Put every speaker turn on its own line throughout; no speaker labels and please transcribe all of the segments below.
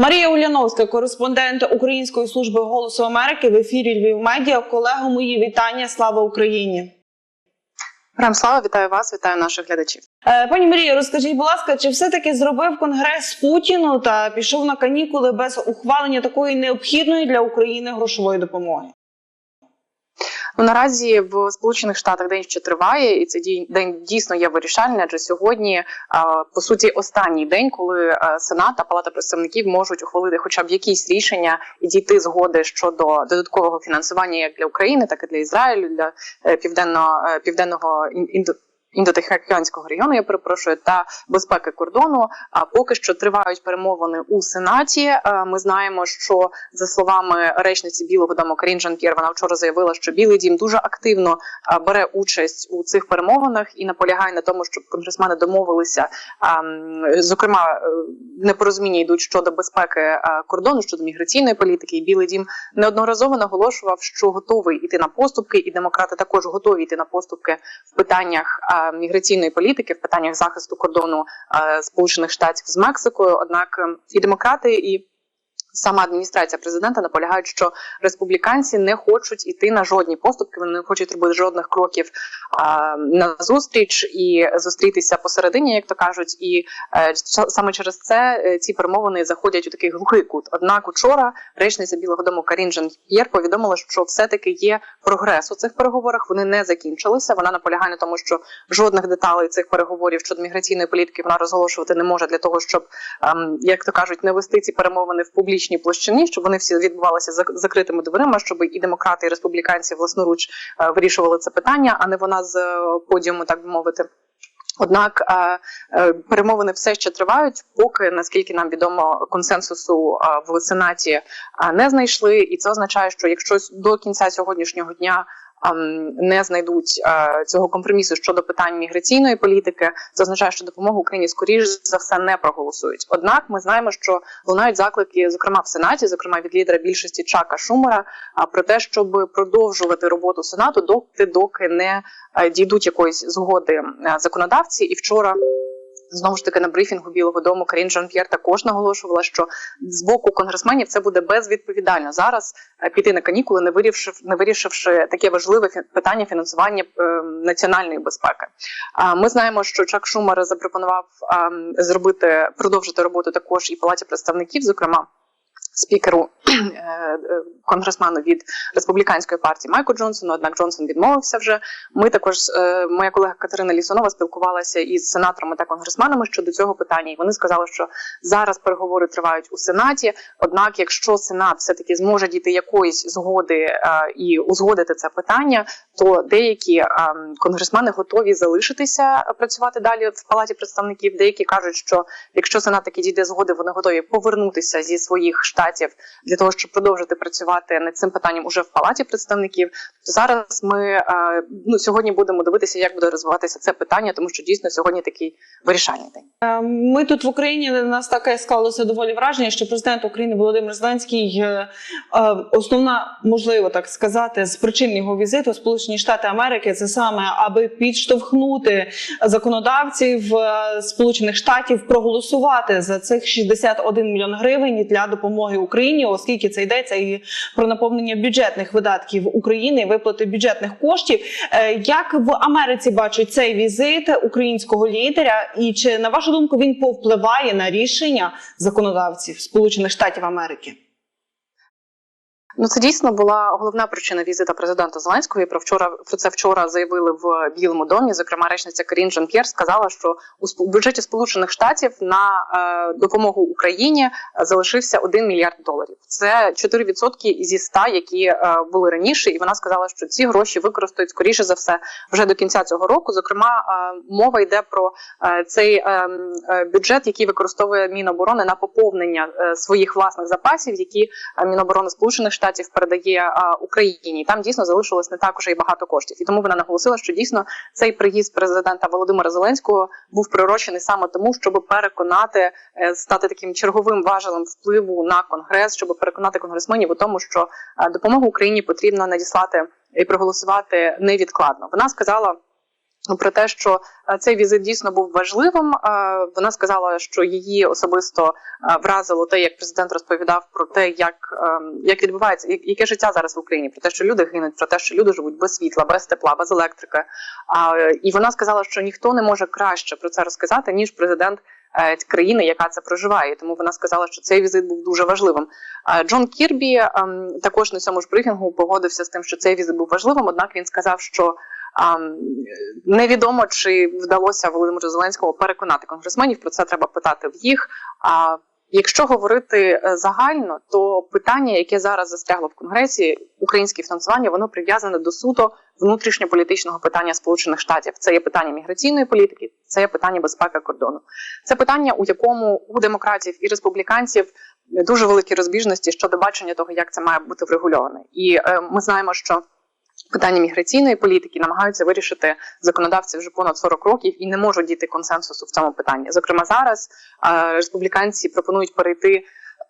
Марія Уляновська, кореспондент Української служби голосу Америки в ефірі Львів Медіа. Колего мої вітання. Слава Україні.
Слава, вітаю вас, вітаю наших глядачів.
Е, Пані Марія, розкажіть, будь ласка, чи все-таки зробив конгрес Путіну та пішов на канікули без ухвалення такої необхідної для України грошової допомоги?
Ну наразі в Сполучених Штатах день ще триває, і дій- день дійсно є вирішальний, адже сьогодні по суті останній день, коли а, Сенат та Палата представників можуть ухвалити хоча б якісь рішення і дійти згоди щодо додаткового фінансування як для України, так і для Ізраїлю, для е, південно е, південного. Індотихоокеанського регіону, я перепрошую, та безпеки кордону. А поки що тривають перемовини у сенаті. Е, Ми знаємо, що за словами речниці Білого Дому Карін Жан П'єр, вона вчора заявила, що Білий Дім дуже активно е, бере участь у цих перемовинах і наполягає на тому, щоб конгресмени домовилися. Зокрема, е, непорозуміння йдуть щодо безпеки кордону, щодо міграційної політики. І Білий Дім неодноразово наголошував, що готовий іти на поступки, і демократи також готові йти на поступки в питаннях міграційної політики, в питаннях захисту кордону е, Сполучених Штатів з Мексикою. Однак е, і демократи, і Сама адміністрація президента наполягають, що республіканці не хочуть іти на жодні поступки, вони не хочуть робити жодних кроків а, на зустріч і зустрітися посередині, як то кажуть. І е, саме через це е, ці перемовини заходять у такий глухий кут. Однак, учора речниця Білого Дому Карін Жан П'єр повідомила, що все-таки є прогрес у цих переговорах. Вони не закінчилися. Вона наполягає на тому, що жодних деталей цих переговорів щодо міграційної політики вона розголошувати не може для того, щоб ем, як то кажуть, не вести ці перемовини в публічній площині, щоб вони всі відбувалися за закритими дверима, щоб і демократи, і республіканці власноруч е, вирішували це питання, а не вона з е, подіуму, так би мовити. Однак е, перемовини все ще тривають, поки наскільки нам відомо консенсусу в сенаті не знайшли, і це означає, що якщо до кінця сьогоднішнього дня не знайдуть е, цього компромісу щодо питань міграційної політики, це означає, що допомогу Україні скоріш за все не проголосують. Однак ми знаємо, що лунають заклики, зокрема в сенаті, зокрема від лідера більшості Чака Шумера, про те, щоб продовжувати роботу сенату, доки доки не е, дійдуть якоїсь згоди е, законодавці. І вчора. Знову ж таки на брифінгу Білого Дому Карін Жан П'єр також наголошувала, що з боку конгресменів це буде безвідповідально зараз е, піти на канікули, не вирішив, не вирішивши таке важливе питання фінансування е, національної безпеки. А ми знаємо, що Чак Шумер запропонував ем, зробити продовжити роботу також і палаті представників, зокрема. Спікеру е, е, конгресмену від республіканської партії Майку Джонсону, однак Джонсон відмовився вже. Ми також, е, моя колега Катерина Лісунова спілкувалася із сенаторами та конгресменами щодо цього питання, і вони сказали, що зараз переговори тривають у сенаті. Однак, якщо сенат все таки зможе дійти якоїсь згоди і узгодити це питання, то деякі е, конгресмени готові залишитися працювати далі в палаті представників. Деякі кажуть, що якщо сенат таки дійде згоди, вони готові повернутися зі своїх штатів для того, щоб продовжити працювати над цим питанням уже в палаті представників. Зараз ми е, ну сьогодні будемо дивитися, як буде розвиватися це питання, тому що дійсно сьогодні такий вирішальний день.
Е, Ми тут в Україні нас таке склалося доволі враження, що президент України Володимир Зеленський е, основна, можливо так сказати, з причин його візиту Сполучені Штати Америки це саме аби підштовхнути законодавців Сполучених Штатів проголосувати за цих 61 мільйон гривень для допомоги Україні, оскільки це йдеться і про наповнення бюджетних видатків України, виплати бюджетних коштів. Е, Як в Америці бачать цей візит українського лідера, і чи на вашу думку він повпливає на рішення законодавців Сполучених Штатів Америки?
Ну це дійсно була головна причина візита президента Зеленського. І про вчора про це вчора заявили в Білому домі. Зокрема, речниця Карін Жан П'єр сказала, що у бюджеті Сполучених Штатів на е, допомогу Україні е, залишився 1 мільярд доларів. Це 4% зі 100, які е, були раніше. І вона сказала, що ці гроші використають скоріше за все вже до кінця цього року. Зокрема, е, мова йде про е, цей е, е, бюджет, який використовує Міноборони на поповнення е, своїх власних запасів, які е, Міноборони Сполучених Штатів передає Україні. Там дійсно залишилось не так уже і багато коштів. І тому вона наголосила, що дійсно цей приїзд президента Володимира Зеленського був прирочений саме тому, щоб переконати е, стати таким черговим важелем впливу на конгрес, щоб переконати конгресменів у тому, що е, допомогу Україні потрібно надіслати і проголосувати невідкладно. Вона сказала. Про те, що е, цей візит дійсно був важливим. Е, Вона сказала, що її особисто е, вразило те, як президент розповідав про те, як, е, як відбувається, яке життя зараз в Україні, про те, що люди гинуть, про те, що люди живуть без світла, без тепла, без електрики. І вона сказала, що ніхто не може краще про це розказати, ніж президент країни, яка це проживає. Тому вона сказала, що цей візит був дуже важливим. Джон Кірбі ем, також на цьому ж брифінгу погодився з тим, що цей візит був важливим. Однак він сказав, що ем, невідомо чи вдалося Володимиру Зеленському переконати конгресменів. Про це треба питати в їх. А якщо говорити е, загально, то питання, яке зараз застрягло в конгресі, українське фінансування, воно прив'язане до суто внутрішньополітичного питання Сполучених Штатів. Це є питання міграційної політики, це є питання безпеки кордону. Це питання, у якому у демократів і республіканців дуже великі розбіжності щодо бачення того, як це має бути врегульоване. І е, ми знаємо, що питання міграційної політики намагаються вирішити законодавці вже понад 40 років і не можуть дійти консенсусу в цьому питанні. Зокрема, зараз е, республіканці пропонують перейти.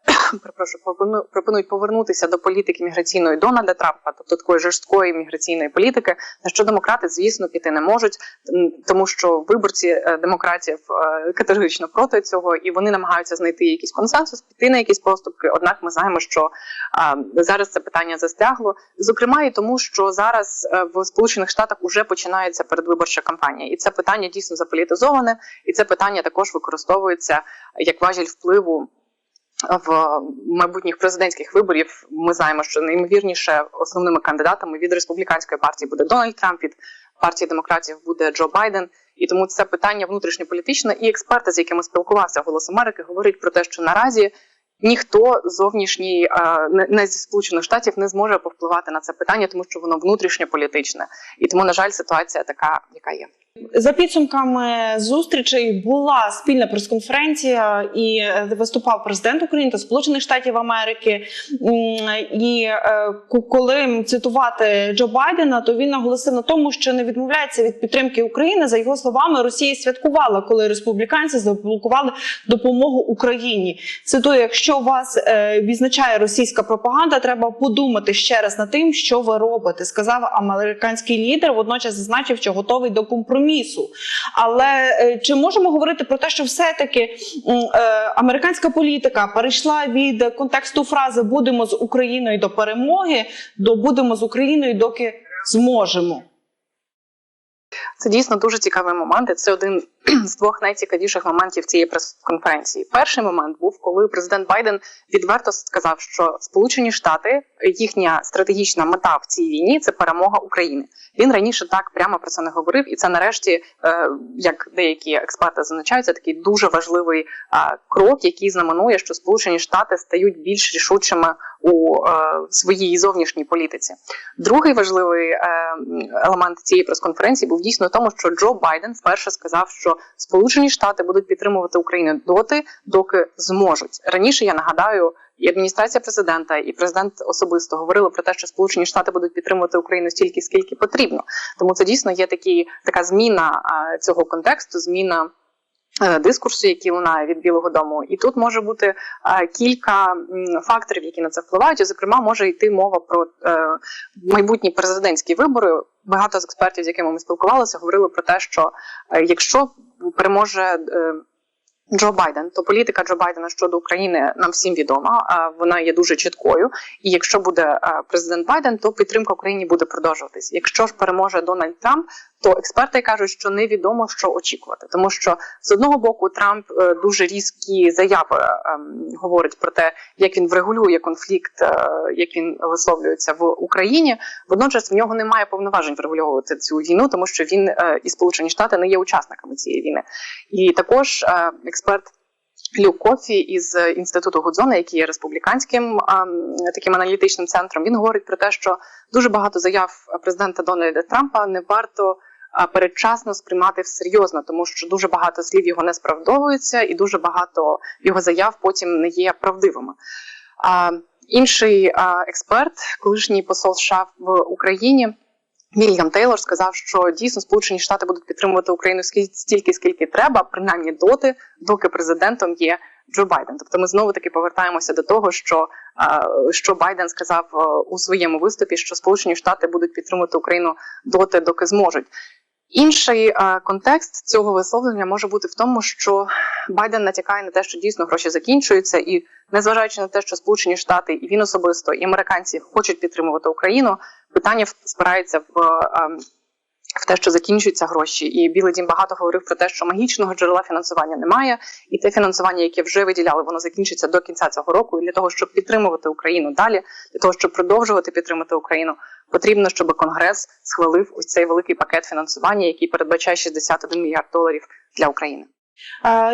Пропону- пропонують повернутися до політики міграційної Дональда Трампа, тобто такої жорсткої міграційної політики, на що демократи, звісно, піти не можуть, тому що виборці е, демократів е, категорично проти цього, і вони намагаються знайти якийсь консенсус, піти на якісь поступки. Однак ми знаємо, що зараз це питання застрягло, зокрема і тому, що зараз е, в Сполучених Штатах вже починається передвиборча кампанія, і це питання дійсно заполітизоване, і це питання також використовується як важіль впливу. В майбутніх президентських виборів ми знаємо, що найімовірніше основними кандидатами від республіканської партії буде Дональд Трамп, від партії демократів буде Джо Байден. І тому це питання внутрішньополітичне. І експерти, з якими спілкувався Голос Америки, говорять про те, що наразі ніхто зовнішній е, не зі сполучених штатів не зможе повпливати на це питання, тому що воно внутрішньополітичне. І тому, на жаль, ситуація така, яка є.
За підсумками зустрічей була спільна прес-конференція, і е, виступав президент України та Сполучених Штатів Америки. І е, коли цитувати Джо Байдена, то він наголосив на тому, що не відмовляється від підтримки України. За його словами, Росія святкувала, коли республіканці заблокували допомогу Україні. Цитую, якщо вас е, відзначає російська пропаганда, треба подумати ще раз над тим, що ви робите, сказав американський лідер. Водночас зазначив, що готовий до компромісу. Але е, чи можемо говорити про те, що все-таки е, американська політика перейшла від контексту фрази будемо з Україною до перемоги до будемо з Україною, доки зможемо?
Це дійсно дуже цікавий момент. і Це один з двох найцікавіших моментів цієї прес-конференції. Перший момент був, коли президент Байден відверто сказав, що Сполучені Штати їхня стратегічна мета в цій війні це перемога України. Він раніше так прямо про це не говорив, і це нарешті, е, як деякі експерти зазначають, це такий дуже важливий крок, який знаменує, що Сполучені Штати стають більш рішучими у е, своїй зовнішній політиці. Другий важливий е, елемент цієї прес-конференції був дійсно в тому, що Джо Байден вперше сказав, що Сполучені Штати будуть підтримувати Україну доти, доки зможуть. Раніше я нагадаю, і адміністрація президента, і президент особисто говорили про те, що Сполучені Штати будуть підтримувати Україну стільки, скільки потрібно. Тому це дійсно є такі така зміна цього контексту, зміна. Е, Дискурсу, який лунає від Білого Дому, і тут може бути е, кілька факторів, які на це впливають. І, зокрема, може йти мова про е, майбутні президентські вибори. Багато з експертів, з якими ми спілкувалися, говорили про те, що якщо переможе Джо Байден, то політика Джо Байдена щодо України нам всім відома. Вона є дуже чіткою. І якщо буде президент Байден, то підтримка Україні буде продовжуватись. Якщо ж переможе Дональд Трамп, то експерти кажуть, що невідомо що очікувати, тому що з одного боку Трамп е, дуже різкі заяви ем, говорить про те, як він врегулює конфлікт, е, як він висловлюється в Україні. Водночас в нього немає повноважень врегульовувати цю війну, тому що він е, і Сполучені Штати не є учасниками цієї війни. І також е, експерт. Люк Кофі із інституту Гудзона, який є республіканським а, таким аналітичним центром, він говорить про те, що дуже багато заяв президента Дональда Трампа не варто передчасно сприймати всерйозно, тому що дуже багато слів його не справдовуються, і дуже багато його заяв потім не є правдивими. Інший експерт, колишній посол США в Україні. Вільям Тейлор сказав, що дійсно Сполучені Штати будуть підтримувати Україну стільки, скільки треба, принаймні доти, доки президентом є Джо Байден. Тобто ми знову таки повертаємося до того, що, що Байден сказав е, у своєму виступі, що Сполучені Штати будуть підтримувати Україну доти, доки зможуть. Інший е, контекст цього висловлення може бути в тому, що Байден натякає на те, що дійсно гроші закінчуються, і незважаючи на те, що Сполучені Штати і він особисто, і американці хочуть підтримувати Україну, питання спирається в, е, в те, що закінчуються гроші. І Білий Дім багато говорив про те, що магічного джерела фінансування немає, і те фінансування, яке вже виділяли, воно закінчиться до кінця цього року. І для того, щоб підтримувати Україну далі, для того, щоб продовжувати підтримати Україну, потрібно, щоб Конгрес схвалив ось цей великий пакет фінансування, який передбачає 61 мільярд доларів для України.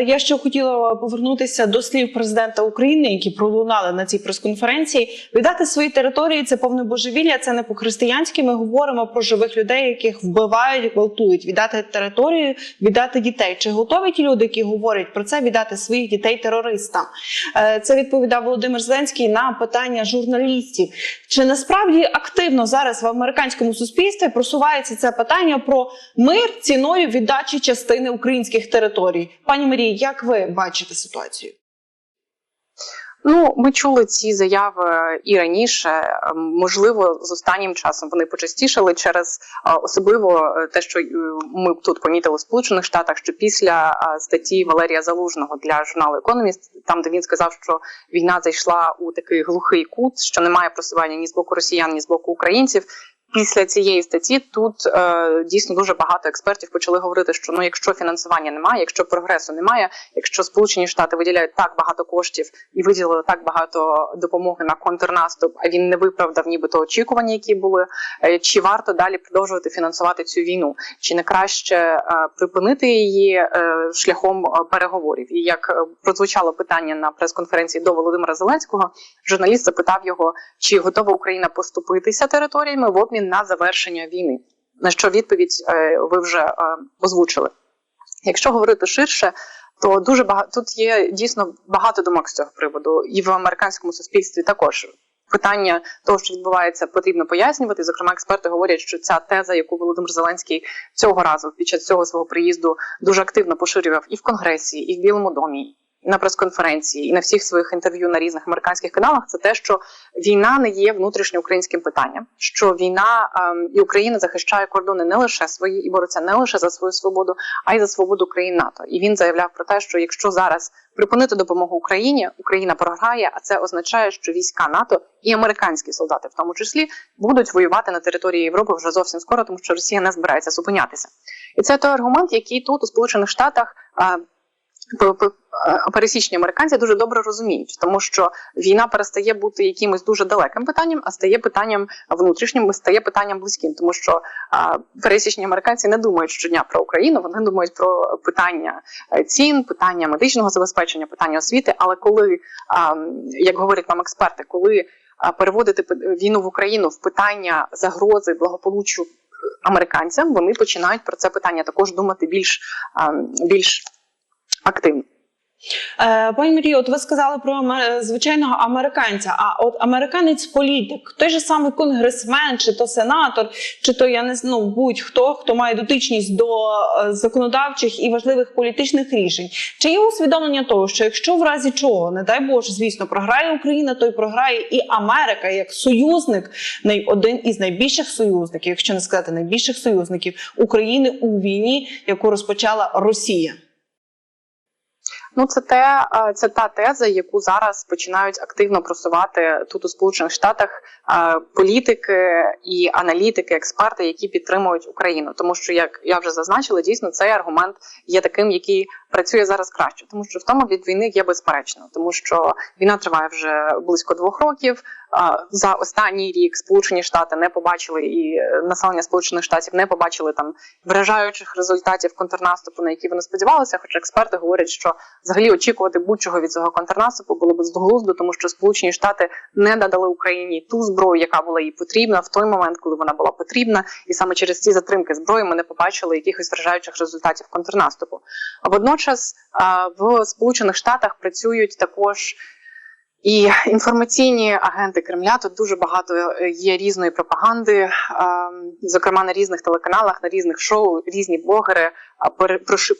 Я ще хотіла повернутися до слів президента України, які пролунали на цій прес-конференції. Віддати свої території це повне божевілля. Це не по-християнськи. Ми говоримо про живих людей, яких вбивають, гвалтують. Віддати територію, віддати дітей. Чи готові ті люди, які говорять про це, віддати своїх дітей терористам? Е, Це відповідав Володимир Зеленський на питання журналістів. Чи насправді активно зараз в американському суспільстві просувається це питання про мир ціною віддачі частини українських територій? Пані Марії, як ви бачите ситуацію?
Ну, ми чули ці заяви і раніше. Ем, Можливо, з останнім часом вони почастішали через е, особливо е, те, що е, ми тут помітили в Сполучених Штатах, що після статті Валерія Залужного для журналу Економіст, там де він сказав, що війна зайшла у такий глухий кут, що немає просування ні з боку росіян, ні з боку українців. Після цієї статті тут е, дійсно дуже багато експертів почали говорити, що ну, якщо фінансування немає, якщо прогресу немає, якщо Сполучені Штати виділяють так багато коштів і виділили так багато допомоги на контрнаступ, а він не виправдав нібито очікування, які були, е, чи варто далі продовжувати фінансувати цю війну, чи не краще е, припинити її е, шляхом е, переговорів? І як е, прозвучало питання на прес-конференції до Володимира Зеленського, журналіст запитав його, чи готова Україна поступитися територіями в обмін на завершення війни. На що відповідь е, ви вже е, озвучили? Якщо говорити ширше, то дуже багато тут є дійсно багато думок з цього приводу, і в американському суспільстві також. Питання того, що відбувається, потрібно пояснювати. Зокрема, експерти говорять, що ця теза, яку Володимир Зеленський цього разу під час цього свого приїзду дуже активно поширював і в Конгресі, і в Білому домі, на прес-конференції, і на всіх своїх інтерв'ю на різних американських каналах, це те, що війна не є внутрішньоукраїнським питанням, що війна ем, і Україна захищає кордони не лише свої і бореться не лише за свою свободу, а й за свободу країн НАТО. І він заявляв про те, що якщо зараз припинити допомогу Україні, Україна програє, а це означає, що війська НАТО і американські солдати, в тому числі, будуть воювати на території Європи вже зовсім скоро, тому що Росія не збирається зупинятися. І це той аргумент, який тут у Сполучених Штатах. е, Пересічні американці дуже добре розуміють, тому що війна перестає бути якимось дуже далеким питанням, а стає питанням внутрішнім, стає питанням близьким, тому що а, пересічні американці не думають щодня про Україну, вони думають про питання е, цін, питання медичного забезпечення, питання освіти. Але коли, як говорять нам експерти, коли переводити війну в Україну в питання загрози благополуччю американцям, вони починають про це питання також думати більш, більш активно.
Е, Пані Марія, от ви сказали про звичайного американця. А от американець-політик, той же самий конгресмен, чи то сенатор, чи то я не знаю, ну, будь-хто, хто має дотичність до е, законодавчих і важливих політичних рішень. Чи є усвідомлення того, що якщо в разі чого, не дай Боже, звісно, програє Україна, то й програє і Америка як союзник, один із найбільших союзників, якщо не сказати найбільших союзників України у війні, яку розпочала Росія.
Ну, це те, е, це та теза, яку зараз починають активно просувати тут у Сполучених Штатах е, політики і аналітики, експерти, які підтримують Україну. Тому що, як я вже зазначила, дійсно цей аргумент є таким, який працює зараз краще, тому що втома від війни є безперечно, тому що війна триває вже близько двох років. Е, За останній рік Сполучені Штати не побачили і населення Сполучених Штатів не побачили там вражаючих результатів контрнаступу, на які вони сподівалися. Хоча експерти говорять, що взагалі очікувати будь-чого від цього контрнаступу було б безглуздо, тому що Сполучені Штати не надали Україні ту зброю, яка була їй потрібна в той момент, коли вона була потрібна, і саме через ці затримки зброї ми не побачили якихось вражаючих результатів контрнаступу. А водночас в Сполучених Штатах працюють також. І інформаційні агенти Кремля тут дуже багато е, є різної пропаганди, ем, зокрема на різних телеканалах, на різних шоу, різні блогери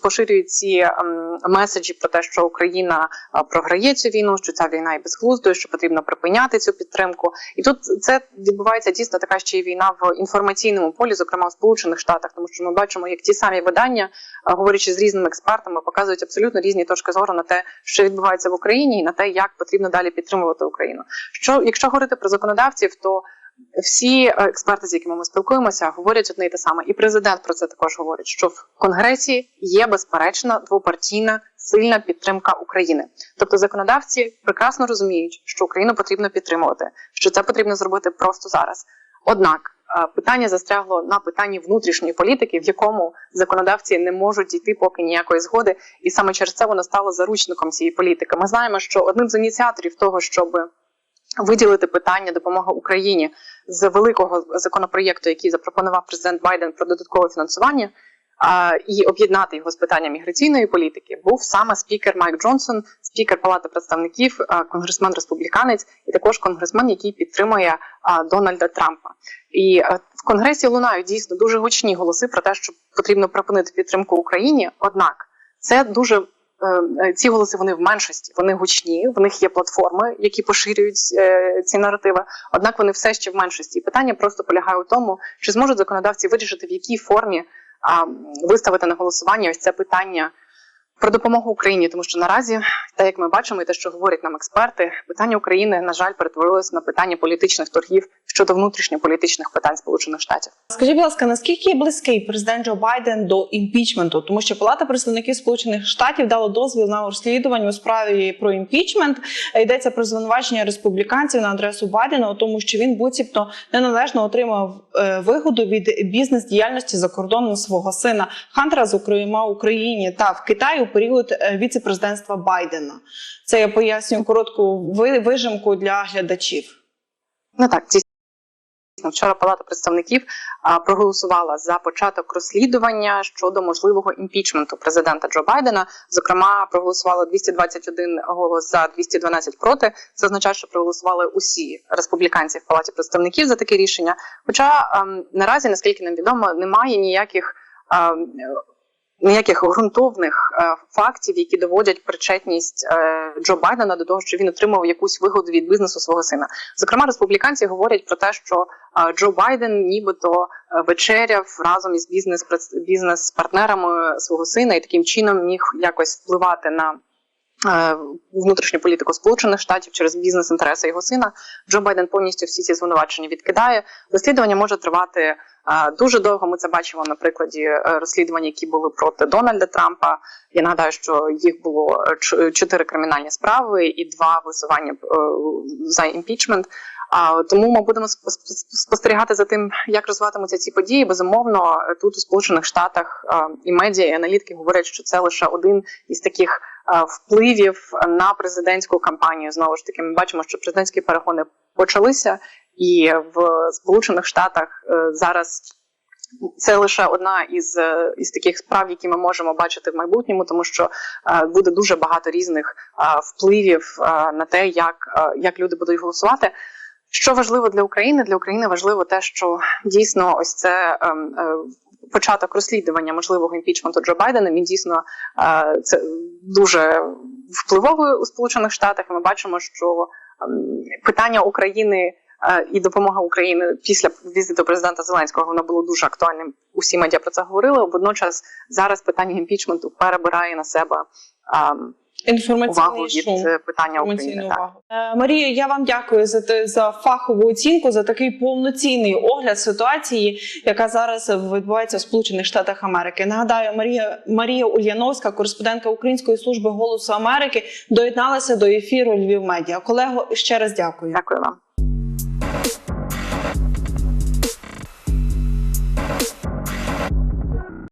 поширюють ці ем, меседжі про те, що Україна програє цю війну, що ця війна є безглуздою, що потрібно припиняти цю підтримку. І тут це відбувається дійсно така ще й війна в інформаційному полі, зокрема в Сполучених Штатах, тому що ми бачимо, як ті самі видання, говорячи з різними експертами, показують абсолютно різні точки зору на те, що відбувається в Україні, і на те, як потрібно далі підтримувати Україну. Що якщо говорити про законодавців, то всі е, експерти, з якими ми спілкуємося, говорять одне і те саме, і президент про це також говорить, що в конгресі є безперечна двопартійна сильна підтримка України. Тобто законодавці прекрасно розуміють, що Україну потрібно підтримувати, що це потрібно зробити просто зараз. Однак питання застрягло на питанні внутрішньої політики, в якому законодавці не можуть дійти поки ніякої згоди, і саме через це воно стало заручником цієї політики. Ми знаємо, що одним з ініціаторів того, щоб виділити питання допомоги Україні з великого законопроєкту, який запропонував президент Байден про додаткове фінансування. І об'єднати його з питанням міграційної політики був саме спікер Майк Джонсон, спікер Палати представників, конгресмен республіканець, і також конгресмен, який підтримує Дональда Трампа. І е, в конгресі лунають дійсно дуже гучні голоси про те, що потрібно припинити підтримку Україні. Однак це дуже е, ці голоси вони в меншості, вони гучні, в них є платформи, які поширюють е, ці наративи. Однак вони все ще в меншості. І питання просто полягає у тому, чи зможуть законодавці вирішити, в якій формі виставити на голосування ось це питання про допомогу Україні, тому що наразі, так як ми бачимо, і те, що говорять нам експерти, питання України на жаль перетворилося на питання політичних торгів щодо внутрішньополітичних питань Сполучених Штатів.
Скажіть, будь ласка, наскільки близький президент Джо Байден до імпічменту? Тому що Палата представників Сполучених Штатів дала дозвіл на розслідування у справі про імпічмент. Йдеться про звинувачення республіканців на адресу Байдена у тому, що він буцімто неналежно отримав е, вигоду від бізнес-діяльності за кордоном свого сина Хантера, зокрема в Україні та в Китаї у період е, віцепрезидентства Байдена. Це я пояснюю коротку ви- вижимку для глядачів.
Ну так, дійсно. Вчора Палата представників проголосувала за початок розслідування щодо можливого імпічменту президента Джо Байдена. Зокрема, проголосувало 221 голос за 212 проти. Це означає, що проголосували усі республіканці в Палаті представників за таке рішення. Хоча ем, наразі, наскільки нам відомо, немає ніяких. ем, Ніяких ґрунтовних е, фактів, які доводять причетність е, Джо Байдена до того, що він отримав якусь вигоду від бізнесу свого сина. Зокрема, республіканці говорять про те, що е, Джо Байден нібито вечеряв разом із бізнес бізнес-партнерами свого сина і таким чином міг якось впливати на. Е, Внутрішню політику Сполучених Штатів через бізнес-інтереси його сина Джо Байден повністю всі ці звинувачення відкидає. Розслідування може тривати е, дуже довго. Ми це бачимо на прикладі е, розслідувань, які були проти Дональда Трампа. Я нагадаю, що їх було чотири кримінальні справи і два висування за імпічмент. А тому ми будемо сп- сп- спостерігати за тим, як розвиватимуться ці події. Безумовно, тут у Сполучених Штатах і медіа, і аналітики говорять, що це лише один із таких впливів на президентську кампанію. Знову ж таки, ми бачимо, що президентські перегони почалися, і в Сполучених Штатах е, зараз. Це лише одна із, е, із таких справ, які ми можемо бачити в майбутньому, тому що е, буде дуже багато різних е, впливів е, на те, як, е, як люди будуть голосувати. Що важливо для України? Для України важливо те, що дійсно ось це ем, е, початок розслідування можливого імпічменту Джо Байдена. Він дійсно е, це дуже впливовий у Сполучених Штатах. Ми бачимо, що ем, питання України. е, І допомога України після візиту президента Зеленського воно було дуже актуальним. Усі медіа про це говорили. Водночас зараз питання імпічменту перебирає на себе ем, увагу
Інформаційний
від
шум.
е, питання України. Так.
Е, Марія, я вам дякую за те за фахову оцінку, за такий повноцінний огляд ситуації, яка зараз відбувається в Сполучених Штатах Америки. Нагадаю, Марія Марія Ульяновська, кореспондентка Української служби голосу Америки, доєдналася до ефіру Львів Медіа. Колего, ще раз дякую.
Дякую вам.